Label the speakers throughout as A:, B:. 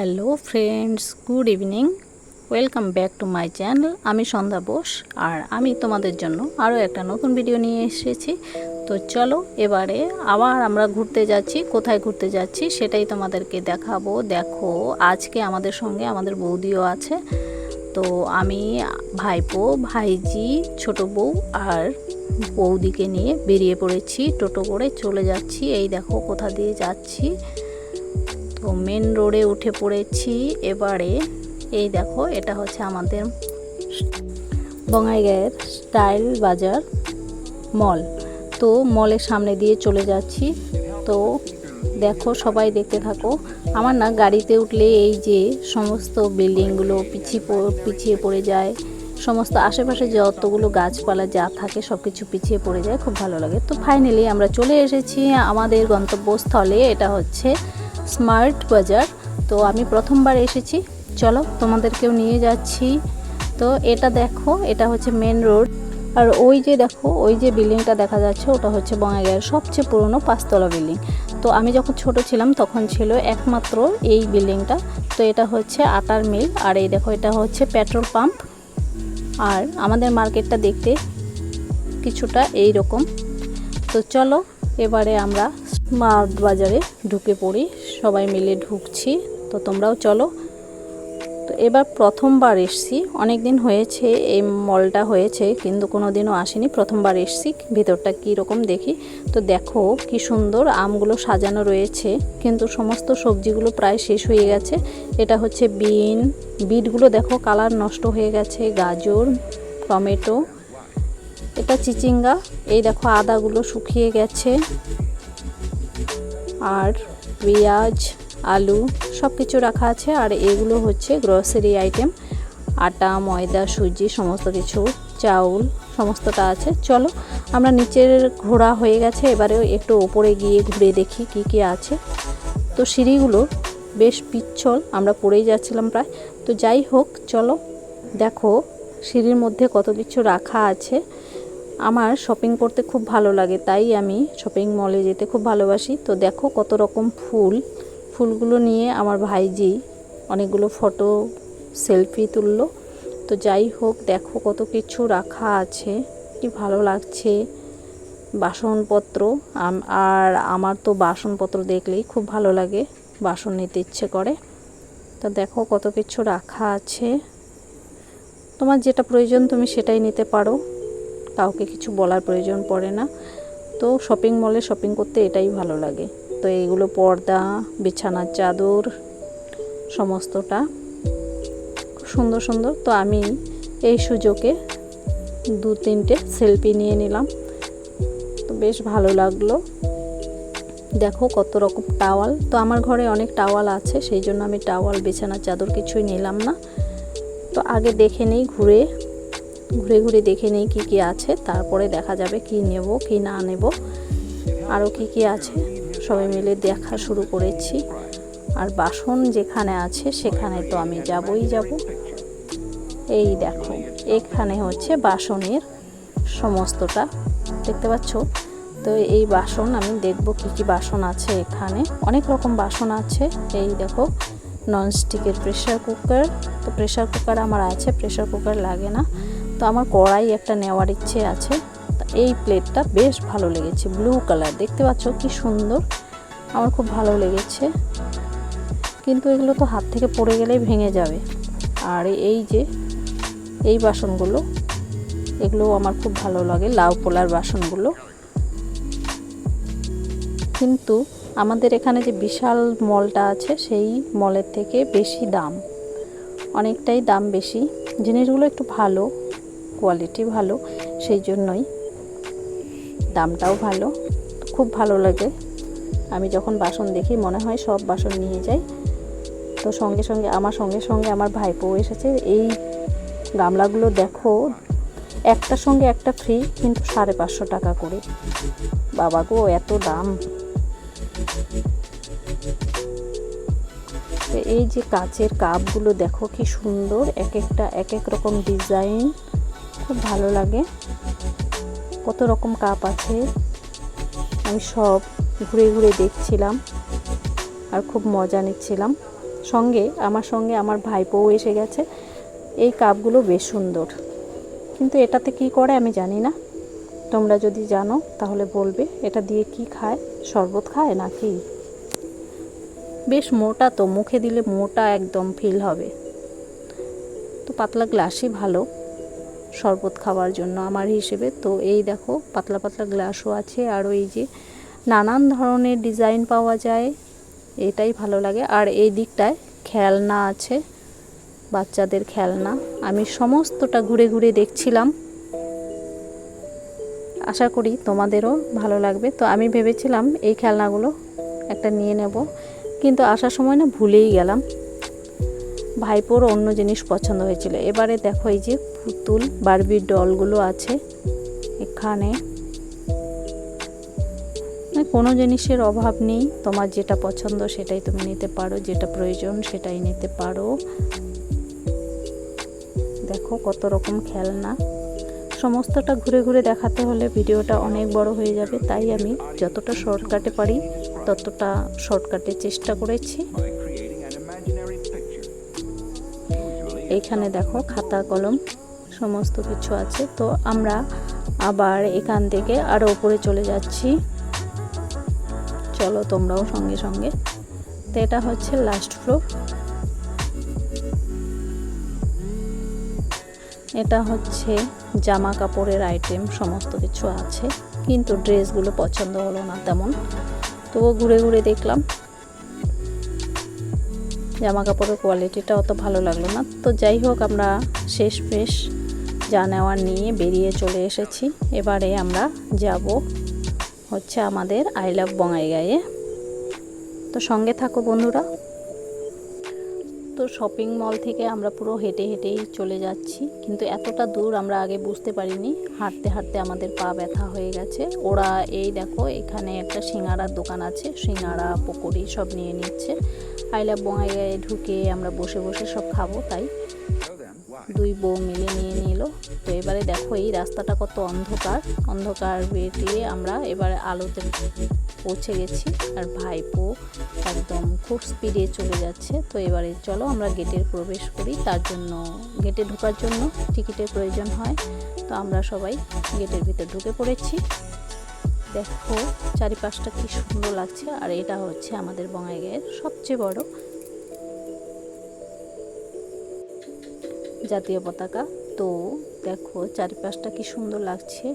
A: Hello friends good evening welcome back to my channel আমি সন্ধ্যা বোস, আর আমি তোমাদের জন্য আরও একটা নতুন ভিডিও নিয়ে এসেছি। তো চলো, এবারে আবার আমরা ঘুরতে যাচ্ছি। কোথায় ঘুরতে যাচ্ছি সেটাই তোমাদেরকে দেখাবো। দেখো, আজকে আমাদের সঙ্গে আমাদের বৌদিও আছে। তো আমি ভাইপো, ভাইজি, ছোট বউ আর বৌদিকে নিয়ে বেরিয়ে পড়েছি। টোটো করে চলে যাচ্ছি। এই দেখো, কোথা দিয়ে যাচ্ছি। তো মেন রোডে উঠে পড়েছি। এবারে এই দেখো, এটা হচ্ছে আমাদের বঙ্গাইগাঁয়ের স্টাইল বাজার মল তো মলের সামনে দিয়ে চলে যাচ্ছি। তো দেখো, সবাই দেখতে থাকো। আমার না গাড়িতে উঠলে এই যে সমস্ত বিল্ডিংগুলো পিছিয়ে পিছিয়ে পড়ে যায়। সমস্ত আশেপাশে যতগুলো গাছপালা যা থাকে সব কিছু পিছিয়ে পড়ে যায়। খুব ভালো লাগে। তো ফাইনালি আমরা চলে এসেছি আমাদের গন্তব্যস্থলে। এটা হচ্ছে স্মার্ট বাজার। তো আমি প্রথমবার এসেছি। চলো, তোমাদেরকেও নিয়ে যাচ্ছি। তো এটা দেখো, এটা হচ্ছে মেন রোড আর ওই যে দেখো, ওই যে বিল্ডিংটা দেখা যাচ্ছে, ওটা হচ্ছে বঙ্গাইগাঁয়ের সবচেয়ে পুরনো পাঁচতলা বিল্ডিং তো আমি যখন ছোট ছিলাম, তখন ছিল একমাত্র এই বিল্ডিংটা তো এটা হচ্ছে আটার মিল আর এই দেখো, এটা হচ্ছে পেট্রোল পাম্প আর আমাদের মার্কেটটা দেখতে কিছুটা এই রকম তো চলো, এবারে আমরা স্মার্ট বাজারে ঢুকে পড়ি। সবাই মিলে ঢুকছি। তো তোমরাও চলো। তো এবার প্রথমবার এসছি। অনেক দিন হয়েছে, এই মলটা হয়েছে, কিন্তু কোনো দিনও আসেনি। প্রথমবার এসছি, ভিতরটা কী রকম দেখি। তো দেখো কি সুন্দর আমগুলো সাজানো রয়েছে, কিন্তু সমস্ত সবজিগুলো প্রায় শেষ হয়ে গেছে। এটা হচ্ছে বিন। বিটগুলো দেখো কালার নষ্ট হয়ে গেছে, গাজর, টমেটো, এটা চিচিঙ্গা। এই দেখো আদাগুলো শুকিয়ে গেছে। আর পেঁয়াজ, আলু সব কিছু রাখা আছে আর এগুলো হচ্ছে গ্রসারি আইটেম আটা, ময়দা, সুজি সমস্ত কিছু, চাউল সমস্তটা আছে। চলো আমরা নিচের ঘোরা হয়ে গেছে, এবারে একটু ওপরে গিয়ে ঘুরে দেখি কি কি আছে। তো সিঁড়িগুলো বেশ পিচ্ছল, আমরা পড়েই যাচ্ছিলাম প্রায়। তো যাই হোক, চলো দেখো সিঁড়ির মধ্যে কত কিছু রাখা আছে। আমার শপিং করতে খুব ভালো লাগে, তাই আমি শপিং মলে যেতে খুব ভালোবাসি। তো দেখো কত রকম ফুল। ফুলগুলো নিয়ে আমার ভাইজি অনেকগুলো ফটো সেলফি তুললো। তো যাই হোক, দেখো কত কিছু রাখা আছে, কি ভালো লাগছে। বাসনপত্র আর আমার তো বাসনপত্র দেখলেই খুব ভালো লাগে, বাসন নিতে ইচ্ছে করে। তো দেখো কত কিছু রাখা আছে। তোমার যেটা প্রয়োজন তুমি সেটাই নিতে পারো। কাউকে কিছু বলার প্রয়োজন পড়ে না। তো শপিং মলে শপিং করতে এটাই ভালো লাগে। তো এইগুলো পর্দা, বিছানার চাদর, সমস্তটা সুন্দর সুন্দর। তো আমি এই সুযোগে দু তিনটে সেলফি নিয়ে নিলাম। তো বেশ ভালো লাগল। দেখো কত রকম টাওয়াল। তো আমার ঘরে অনেক টাওয়াল আছে, সেই জন্য আমি টাওয়াল, বিছানার চাদর কিছুই নিলাম না। তো আগে দেখে নেই, ঘুরে ঘুরে ঘুরে দেখে নেই কী কী আছে, তারপরে দেখা যাবে কি নেব, কি না নেব আরও কি কি আছে। সবাই মিলে দেখা শুরু করেছি। আর বাসন যেখানে আছে সেখানে তো আমি যাবই যাব। এই দেখো, এখানে হচ্ছে বাসনের সমস্তটা, দেখতে পাচ্ছ? তো এই বাসন আমি দেখব কি কি বাসন আছে এখানে। অনেক রকম বাসন আছে। এই দেখো ননস্টিকের প্রেশার কুকার তো প্রেশার কুকার আমার আছে প্রেশার কুকার লাগে না। তো আমার কড়াই একটা নেওয়ার ইচ্ছে আছে। এই প্লেটটা বেশ ভালো লেগেছে, ব্লু কালার। দেখতে পাচ্ছ কি সুন্দর, আমার খুব ভালো লেগেছে। কিন্তু এগুলো তো হাত থেকে পড়ে গেলেই ভেঙে যাবে। আর এই যে, এই বাসনগুলো এগুলো আমার খুব ভালো লাগে, লাউ পোলার বাসনগুলো। কিন্তু আমাদের এখানে যে বিশাল মলটা আছে, সেই মলের থেকে বেশি দাম। অনেকটাই দাম বেশি। জিনিসগুলো একটু ভালো। কোয়ালিটি ভালো, সেই জন্যই দামটাও ভালো, খুব ভালো লাগে। আমি যখন বাসন দেখি, মনে হয় সব বাসন নিয়ে যাই। তো সঙ্গে সঙ্গে, আমার সঙ্গে সঙ্গে আমার ভাইপো এসেছে, এই গামলাগুলো দেখো, একটার সঙ্গে একটা ফ্রি কিন্তু সাড়ে পাঁচশো টাকা করে। বাবা গো এত দাম। এই যে কাচের কাপগুলো দেখো, কি সুন্দর, এক একটা, এক এক রকম ডিজাইন খুব ভালো লাগে। কত রকম কাপ আছে। আমি সব ঘুরে ঘুরে দেখছিলাম আর খুব মজা নিচ্ছিলাম। সঙ্গে, আমার সঙ্গে আমার ভাইপোও এসে গেছে। এই কাপগুলো বেশ সুন্দর। কিন্তু এটাতে কি করে আমি জানি না। তোমরা যদি জানো, তাহলে বলবে, এটা দিয়ে কি খায়? শরবত খায় নাকি? বেশ মোটা তো, মুখে দিলে মোটা একদম ফিল হবে। তো পাতলা গ্লাসই ভালো। শরবত খাওয়ার জন্য আমার হিসেবে। তো এই দেখো, পাতলা পাতলা গ্লাসও আছে আর এই যে নানান ধরনের ডিজাইন পাওয়া যায়, এটাই ভালো লাগে। আর এই দিকটায় খেলনা আছে, বাচ্চাদের খেলনা। আমি সমস্তটা ঘুরে ঘুরে দেখছিলাম। আশা করি তোমাদেরও ভালো লাগবে। তো আমি ভেবেছিলাম এই খেলনাগুলো একটা নিয়ে নেব, কিন্তু আসার সময় না ভুলেই গেলাম। ভাইপোর অন্য জিনিস পছন্দ হয়েছিল। এবারে দেখো এই যে পুতুল, বারবির ডলগুলো আছে এখানে। মানে কোনো জিনিসের অভাব নেই, তোমার যেটা পছন্দ সেটাই তুমি নিতে পারো, যেটা প্রয়োজন সেটাই নিতে পারো। দেখো কত রকম খেলনা। সমস্তটা ঘুরে ঘুরে দেখাতে হলে ভিডিওটা অনেক বড় হয়ে যাবে, তাই আমি যতটা শর্টকাটে পারি ততটা শর্টকাটে চেষ্টা করেছি। এইখানে দেখো খাতা, কলম সমস্ত কিছু আছে। তো আমরা আবার এখান থেকে আরও উপরে চলে যাচ্ছি। চলো তোমরাও সঙ্গে সঙ্গে। তো এটা হচ্ছে লাস্ট ফ্লোর এটা হচ্ছে জামা কাপড়ের আইটেম সমস্ত কিছু আছে। কিন্তু ড্রেসগুলো পছন্দ হলো না তেমন। তবুও ঘুরে ঘুরে দেখলাম। জামা কাপড়ের কোয়ালিটিটা অত ভালো লাগল না। তো যাই হোক, আমরা শেষ পেশ যা নেওয়ার নিয়ে বেরিয়ে চলে এসেছি। এবারে আমরা যাব হচ্ছে আমাদের আই লাভ বঙ্গাইগাঁয়ে তো সঙ্গে থাকো বন্ধুরা। তো শপিং মল থেকে আমরা পুরো হেঁটে হেঁটেই চলে যাচ্ছি। কিন্তু এতটা দূর আমরা আগে বুঝতে পারিনি। হাঁটতে হাঁটতে আমাদের পা ব্যথা হয়ে গেছে। ওরা এই দেখো, এখানে একটা সিঙ্গারার দোকান আছে। সিঙ্গারা, পকোড়ি সব নিয়ে নিচ্ছে। আই লাভ বঙ্গাইগাঁয়ে ঢুকে আমরা বসে বসে সব খাব, তাই? দুই বউ মিলে নিয়ে নিল। তো এবারে দেখো, এই রাস্তাটা কত অন্ধকার। অন্ধকার বেরিয়ে আমরা এবারে আলোতে পৌঁছে গেছি, আর ভাইপো একদম খুব স্পিডে চলে যাচ্ছে। তো এবারে চলো আমরা গেটের প্রবেশ করি, তার জন্য গেটে ঢোকার জন্য। টিকিটের প্রয়োজন হয়। তো আমরা সবাই গেটের ভিতর ঢুকে পড়েছি। দেখো চারিপাশটা কি সুন্দর লাগছে, আর এটা হচ্ছে আমাদের বঙ্গাইগাঁয়ের সবচেয়ে বড় জাতীয় পতাকা। তো দেখো চারিপাশটা কি সুন্দর লাগছে।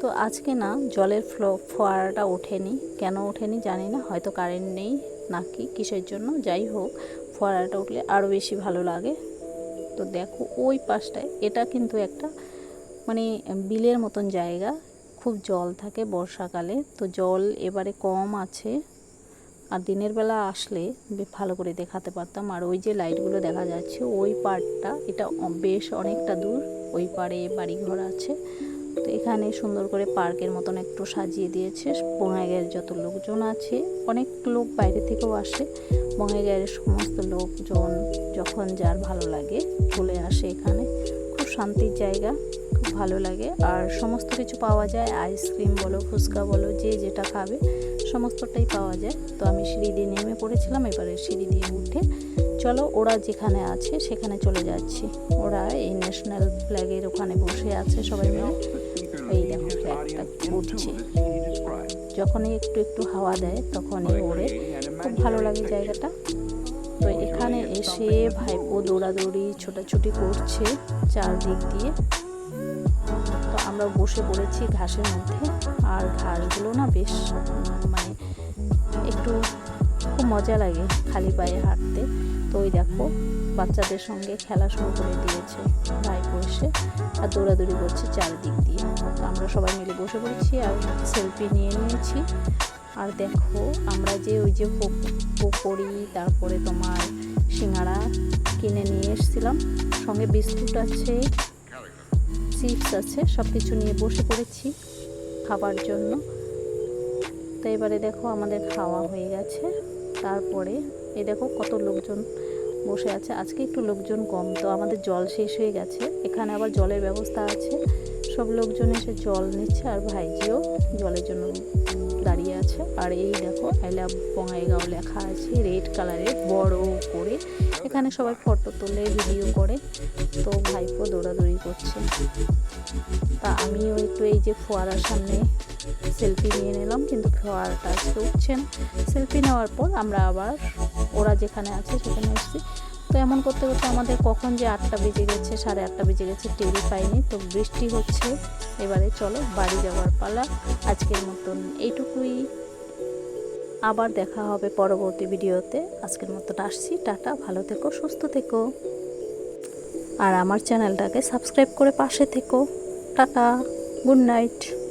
A: তো আজকে না জলের ফ্লো, ফোয়ারাটা ওঠেনি। কেন ওঠেনি জানি না, হয়তো কারেন্ট নেই নাকি কিসের জন্য, যাই হোক, ফোয়ারাটা উঠলে আরও বেশি ভালো লাগে। তো দেখো ওই পাশটায়, এটা কিন্তু একটা মানে বিলের মতন জায়গা। খুব জল থাকে বর্ষাকালে, তো জল এবারে কম আছে। আর দিনের বেলা আসলে ভালো করে দেখাতে পারতাম। আর ওই যে লাইটগুলো দেখা যাচ্ছে, ওই পার্টটা এটা বেশ অনেকটা দূর, ওই পাড়ে বাড়িঘর আছে। তো এখানে সুন্দর করে পার্কের মতন একটু সাজিয়ে দিয়েছে। বঙ্গাইগাঁয়ের যত লোকজন আছে, অনেক লোক বাইরে থেকেও আসে। বঙ্গাইগাঁয়ের সমস্ত লোকজন যখন যার ভালো লাগে চলে আসে এখানে। শান্তির জায়গা, খুব ভালো লাগে। আর সমস্ত কিছু পাওয়া যায় আইসক্রিম বলো, ফুচকা বলো, যে যেটা খাবে, সমস্তটাই পাওয়া যায়। তো আমি সিঁড়ি দিয়ে নেমে পড়েছিলাম, এবারে সিঁড়ি দিয়ে উঠে চলো, ওরা যেখানে আছে সেখানে চলে যাচ্ছি। ওরা এই ন্যাশনাল ফ্ল্যাগের ওখানে বসে আছে সবাই মিলে। এই দেখো ফ্ল্যাগটা উঠছে যখনই একটু একটু হাওয়া দেয়, তখনই ওড়ে খুব ভালো লাগে জায়গাটা। তো এখানে এসে ভাইপো দৌড়াদৌড়ি, ছোটাছুটি করছে চারদিক দিয়ে। তো আমরা বসে পড়েছি ঘাসের মধ্যে, আর ঘাসগুলো না বেশ মানে একটু খুব মজা লাগে খালি পায়ে হাঁটতে। তো ওই দেখো, বাচ্চাদের সঙ্গে খেলা শুরু করে দিয়েছে ভাইপো এসে, আর দৌড়াদৌড়ি করছে চারিদিক দিয়ে। তো আমরা সবাই মিলে বসে পড়েছি আর সেলফি নিয়ে নিয়েছি। আর দেখো, আমরা যে ওই যে পক- পকোড়ি, তারপরে তোমার সিঙ্গারা কিনে নিয়ে এসেছিলাম। সঙ্গে বিস্কুট আছে, চিপস আছে সব কিছু নিয়ে বসে পড়েছি খাবার জন্য। তো এবারে দেখো আমাদের খাওয়া হয়ে গেছে। তারপরে এ দেখো কত লোকজন বসে আছে। আজকে একটু লোকজন কম, তো আমাদের জল শেষ হয়ে গেছে। এখানে আবার জলের ব্যবস্থা আছে। সব লোকজন এসে জল নিচ্ছে আর ভাইজিও জলের জন্য দাঁড়িয়ে আছে। আর এই দেখো আই লাভ বঙ্গাইগাঁও লেখা আছে, রেড কালারের, বড় করে। এখানে সবাই ফটো তোলে ভিডিও করে। তো ভাইপো দৌড়াদৌড়ি করছে। তা আমিও একটু এই যে ফোয়ারার সামনে সেলফি নিয়ে নিলাম, কিন্তু ফোয়ারাটা আজকে উঠছেন সেলফি নেওয়ার পর আমরা আবার, ওরা যেখানে আছে সেখানে এসেছি। তো এমন করতে করতে আমাদের কখন যে আটটা বেজে গেছে, সাড়ে আটটা বেজে গেছে টেরি পাইনি তো বৃষ্টি হচ্ছে। এবারে চলো বাড়ি যাওয়ার পালা। আজকের মতন এইটুকুই। আবার দেখা হবে পরবর্তী ভিডিওতে। আজকের মতন আসছি। টাটা। ভালো থেকো, সুস্থ থেকো। আর আমার চ্যানেলটাকে সাবস্ক্রাইব করে পাশে থেকো। টাটা। Good night.